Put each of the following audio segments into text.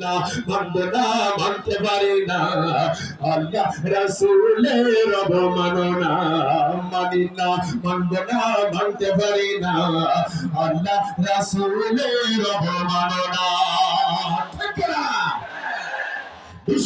না মানব না মানতে পারি না আল্লাহ রাসূলের অবমাননা মানি না মানব না মানতে পারি না আল্লাহ রাসূলের অবমাননা?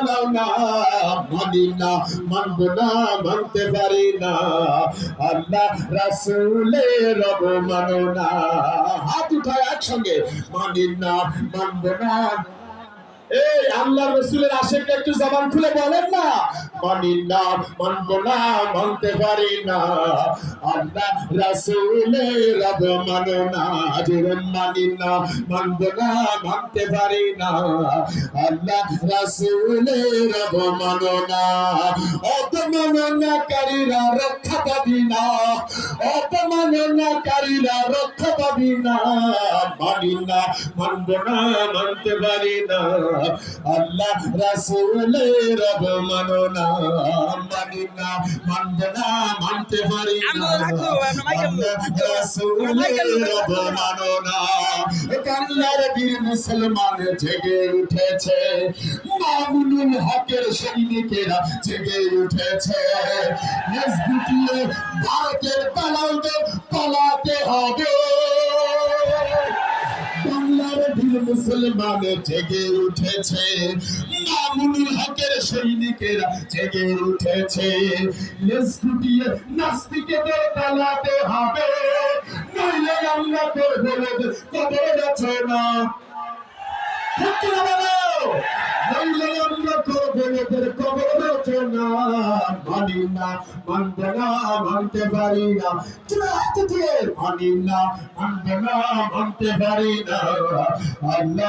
আগুন জ্বালাও না মানি না মানব না, মানতে পারি না। আল্লাহ রাসূলের অবমাননা হাত উঠায় একসঙ্গে। মানি না মানব না এই আল্লাহ রসুলের আশেকে একটু জবান খুলে বলেন না। মানি না, মানব না, মানতে পারি না। আল্লাহ রাসূলের অবমাননা জোরন মানি না, মানব না, মানতে পারি না। আল্লাহ রাসূলের অবমাননা অপমাননাকারীরা রক্ষা পাবি না। অপমাননাকারীরা রক্ষা পাবি না। মানি না, মানব না, মানতে পারি না। আল্লাহ রাসূলের অবমাননা মানি না মানব না মানতে পারি না। রাসূলের অবমাননা কান্নার বীর মুসলমান জেগে উঠেছে। মামুনুল হকের সৈনিকেরা জেগে উঠেছে। নজদিকিয়ে ভারতের পালাতে মুসলমান জেগে উঠেছে, মামুনুল হকের সৈনিকেরা জেগে উঠেছে। লেসকুটিয়ে নাস্তিকেদের পালাতে হবে, নইলে আমরা করব কবর সত্যি না। নইলে আমরা করব মানি না মানব না মানতে পারি না চুরাতে দিয়ে মানি না না মানতে পারি আল্লাহ